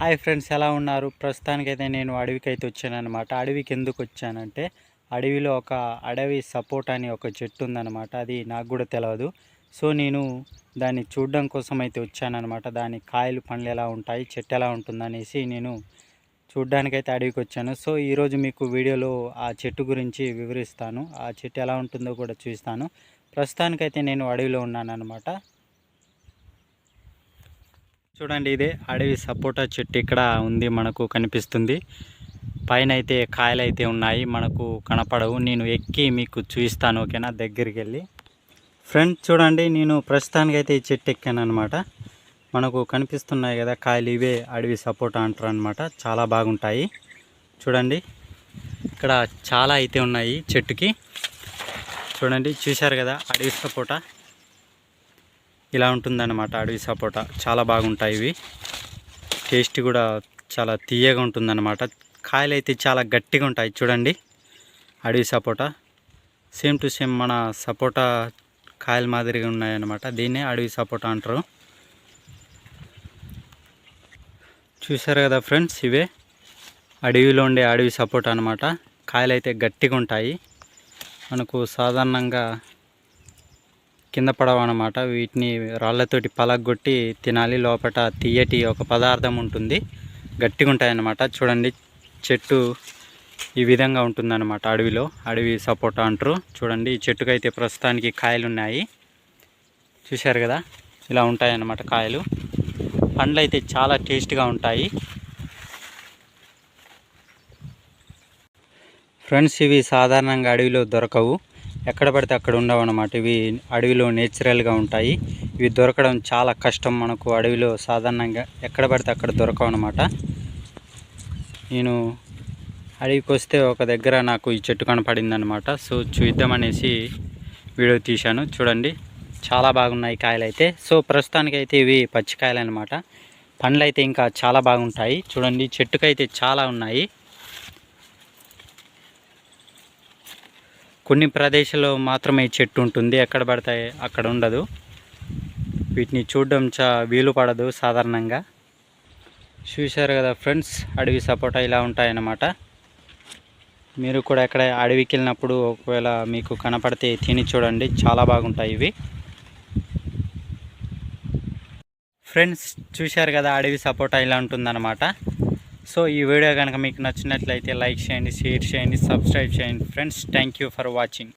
Hi friends ఎలా ఉన్నారు? ప్రస్తుతానికైతే నేను అడవికి అయితే వచ్చానమాట అడవికి ఎందుకు వచ్చానంటే అడవిలో ఒక అడవి సపోర్ట్ అని ఒక చెట్టు ఉందన్నమాట. అది నాకు కూడా తెలియదు సో నేను దాన్ని చూడడం కోసం అయితే వచ్చానమాట దాని కాయలు పండ్లు ఎలా ఉంటాయి చెట్టు ఎలా ఉంటుందనేసి నేను చూడ్డానికైతే అడవికి వచ్చాను. సో ఈరోజు మీకు వీడియోలో ఆ చెట్టు గురించి వివరిస్తాను. ఆ చెట్టు ఎలా ఉంటుందో కూడా చూస్తాను ప్రస్తుతానికైతే నేను అడవిలో ఉన్నాను అనమాట చూడండి ఇదే అడవి సపోటా చెట్టు ఇక్కడ ఉంది మనకు కనిపిస్తుంది. పైన అయితే కాయలు అయితే ఉన్నాయి మనకు కనపడవు. నేను ఎక్కి మీకు చూపిస్తాను ఓకేనా? దగ్గరికి వెళ్ళి ఫ్రెండ్ చూడండి నేను ప్రస్తుతానికి అయితే ఈ చెట్టు ఎక్కాను అనమాట మనకు కనిపిస్తున్నాయి కదా కాయలు ఇవే అడవి సపోటా అంటారు అనమాట చాలా బాగుంటాయి. చూడండి ఇక్కడ చాలా అయితే ఉన్నాయి చెట్టుకి. చూడండి చూశారు కదా అడవి సపోటా? ఇలా ఉంటుందన్నమాట. అడవి సపోటా చాలా బాగుంటాయి ఇవి. టేస్ట్ కూడా చాలా తీయగా ఉంటుందన్నమాట. కాయలు అయితే చాలా గట్టిగా ఉంటాయి. చూడండి. అడవి సపోటా. సేమ్ టు సేమ్ మన సపోటా కాయల మాదిరిగా ఉన్నాయన్నమాట. దీన్నే అడవి సపోటా అంటారు. చూసారు కదా ఫ్రెండ్స్ ఇవే? అడవిలో ఉండే అడవి సపోటా అనమాట కాయలు అయితే గట్టిగా ఉంటాయి. మనకు సాధారణంగా కింద పడవన్నమాట వీటిని రాళ్ళతోటి పలగొట్టి తినాలి. లోపల తీయటి ఒక పదార్థం ఉంటుంది. గట్టిగా ఉంటాయన్నమాట చూడండి చెట్టు ఈ విధంగా ఉంటుందన్నమాట. అడవిలో అడవి సపోటా అంటారు. చూడండి ఈ చెట్టుకు అయితే ప్రస్తుతానికి కాయలు ఉన్నాయి చూశారు కదా? ఇలా ఉంటాయి అన్నమాట కాయలు. పండ్లు అయితే చాలా టేస్ట్గా ఉంటాయి. ఫ్రెండ్స్ ఇవి సాధారణంగా అడవిలో దొరకవు. ఎక్కడ పడితే అక్కడ ఉండవు అన్నమాట. ఇవి అడవిలో నేచురల్గా ఉంటాయి. ఇవి దొరకడం చాలా కష్టం మనకు అడవిలో సాధారణంగా ఎక్కడ పడితే అక్కడ దొరకవు అనమాట నేను అడవికి వస్తే ఒక దగ్గర నాకు ఈ చెట్టు కనపడింది అనమాట సో చూద్దామనేసి వీడియో తీశాను. చూడండి చాలా బాగున్నాయి కాయలు అయితే సో ప్రస్తుతానికి అయితే ఇవి పచ్చికాయలు అనమాట పండ్లు అయితే ఇంకా చాలా బాగుంటాయి. చూడండి చెట్టుకైతే చాలా ఉన్నాయి. కొన్ని ప్రదేశాల్లో మాత్రమే చెట్టు ఉంటుంది. ఎక్కడ పడితే అక్కడ ఉండదు. వీటిని చూడడం చా వీలు పడదు సాధారణంగా. చూశారు కదా ఫ్రెండ్స్ అడవి సపోటా ఇలా ఉంటాయన్నమాట. మీరు కూడా ఎక్కడ అడవికి వెళ్ళినప్పుడు ఒకవేళ మీకు కనపడితే తిని చూడండి. చాలా బాగుంటాయి ఇవి. ఫ్రెండ్స్ చూశారు కదా అడవి సపోటా ఇలా ఉంటుందన్నమాట. సో ఈ వీడియో కనుక మీకు నచ్చినట్లయితే లైక్ చేయండి షేర్ చేయండి సబ్స్క్రైబ్ చేయండి. Friends thank you for watching.